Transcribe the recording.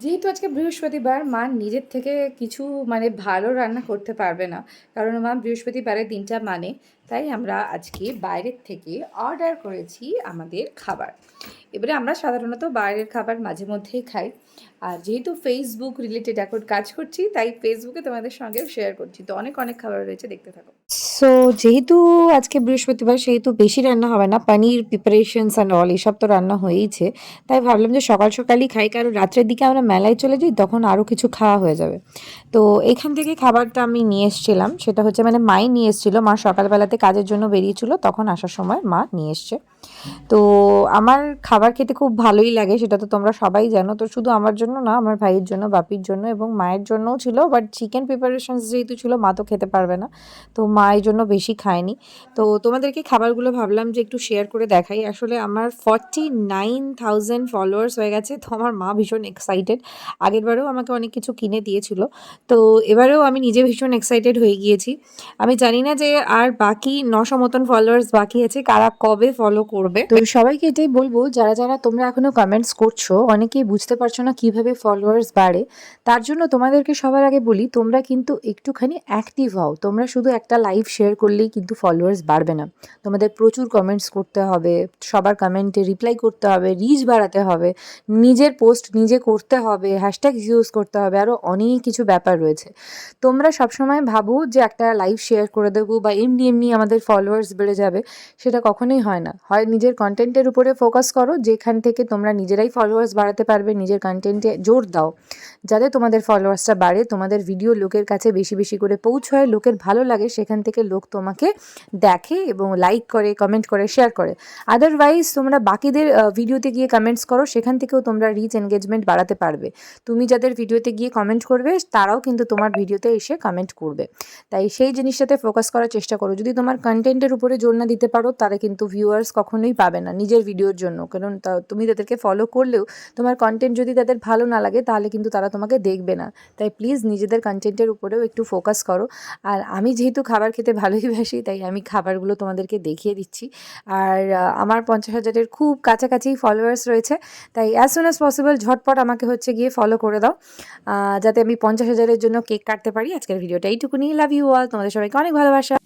যেহেতু আজকে বৃহস্পতিবার, মা নিজের থেকে কিছু মানে ভালো রান্না করতে পারবে না। কারণ মা বৃহস্পতিবারের দিনটা মানে তাই আমরা আজকে বাইরের থেকে অর্ডার করেছি আমাদের খাবার। এবারে আমরা সাধারণত বাইরের খাবার মাঝে মধ্যেই খাই। আর যেহেতু ফেসবুক রিলেটেড এখন কাজ করছি, তাই ফেসবুকে তোমাদের সঙ্গেও শেয়ার করছি। তো অনেক অনেক খাবার রয়েছে, দেখতে থাকো। সো যেহেতু আজকে বৃহস্পতিবার, সেহেতু বেশি রান্না হবে না। পানির প্রিপারেশনস অ্যান্ড অল এসব তো রান্না হয়েইছে। তাই ভাবলাম যে সকাল সকালই খাই, কারণ রাত্রের দিকে আমরা মেলায় চলে যাই, তখন আরও কিছু খাওয়া হয়ে যাবে। তো এখান থেকে খাবারটা আমি নিয়ে এসেছিলাম। সেটা হচ্ছে মানে মাই নিয়ে এসেছিল। মা সকালবেলাতে কাজের জন্য বেরিয়েছিল। তখন আসার সময় মা নিয়ে এসছে। তো আমার খাবার খেতে খুব ভালোই লাগে, সেটা তো তোমরা সবাই জানো। তো শুধু আমার জন্য না, আমার ভাইয়ের জন্য, বাপির জন্য এবং মায়ের জন্যও ছিল। বাট চিকেন প্রিপারেশনস যেহেতু ছিল, মা তো খেতে পারবে না। তো মা এই জন্য বেশি খায়নি। তো তোমাদেরকে খাবারগুলো ভাবলাম যে একটু শেয়ার করে দেখাই। আসলে আমার ফর্টি নাইন থাউজেন্ড ফলোয়ার্স হয়ে গেছে, তো আমার মা ভীষণ এক্সাইটেড আগেরবারেও আমাকে অনেক কিছু কিনে দিয়েছিল। তো এবারেও আমি নিজে ভীষণ এক্সাইটেড হয়ে গিয়েছি। আমি জানি না যে আর বাকি নশো মতন ফলোয়ার্স বাকি আছে, কারা কবে ফলো করবে। তো সবাইকে এটাই বলব, যারা যারা তোমরা এখনও কমেন্টস করছ, অনেকেই বুঝতে পারছ না কীভাবে ফলোয়ার্স বাড়ে। তার জন্য তোমাদেরকে সবার আগে বলি, তোমরা কিন্তু একটুখানি অ্যাক্টিভ হও। তোমরা শুধু একটা লাইভ শেয়ার করলেই কিন্তু ফলোয়ার্স বাড়বে না। তোমাদের প্রচুর কমেন্টস করতে হবে, সবার কমেন্টে রিপ্লাই করতে হবে রিচ বাড়াতে হবে, নিজের পোস্ট নিজে করতে হবে হ্যাশট্যাগ ইউজ করতে হবে আরও অনেক কিছু ব্যাপার রয়েছে। তোমরা সবসময় ভাবো যে একটা লাইভ শেয়ার করে দেবো বা এমনি এমনি আমাদের ফলোয়ার্স বেড়ে যাবে, সেটা কখনোই হয় না। হয় নিজের কন্টেন্টের উপরে ফোকাস করো, যেখান থেকে তোমরা নিজেরাই ফলোয়ার্স বাড়াতে পারবে, নিজের কন্টেন্টে জোর দাও। যাতে তোমাদের ফলোয়ার্সটা বাড়ে, তোমাদের ভিডিও লোকের কাছে বেশি বেশি করে পৌঁছয়, লোকের ভালো লাগে, সেখান থেকে লোক তোমাকে দেখে এবং লাইক করে কমেন্ট করে শেয়ার করে। আদারওয়াইজ তোমরা বাকিদের ভিডিওতে গিয়ে কমেন্টস করো, সেখান থেকেও তোমরা রিচ এনগেজমেন্ট বাড়াতে পারবে। তুমি যাদের ভিডিওতে গিয়ে কমেন্ট করবে, তারাও কিন্তু তোমার ভিডিওতে এসে কমেন্ট করবে। তাই সেই জিনিসটাতে ফোকাস করার চেষ্টা করো। যদি তোমার কন্টেন্টের উপরে জোর না দিতে পারো তারা কিন্তু ভিউয়ার্স কখনোই পাবে না নিজের ভিডিওর জন্য। কারণ তুমি তাদেরকে ফলো করলেও তোমার কন্টেন্ট যদি তাদের ভালো না লাগে, তাহলে কিন্তু তারা তোমাকে দেখবে না। তাই প্লিজ নিজেদের কন্টেন্টের উপরেও একটু ফোকাস করো। আর আমি যেহেতু খাবার খেতে ভালোই বাসি, তাই আমি খাবারগুলো তোমাদেরকে দেখিয়ে দিচ্ছি। আর আমার পঞ্চাশ হাজারের খুব কাছাকাছি ফলোয়ার্স রয়েছে, তাই অ্যাজ সুন অ্যাজ পসিবল ঝটপট আমাকে হচ্ছে গিয়ে ফলো করে দাও যাতে আমি পঞ্চাশ হাজারের জন্য কেক কাটতে পারি। আজকের ভিডিওটা এইটুকুনি। লাভ ইউ অল তোমাদের সবাইকে অনেক ভালোবাসা।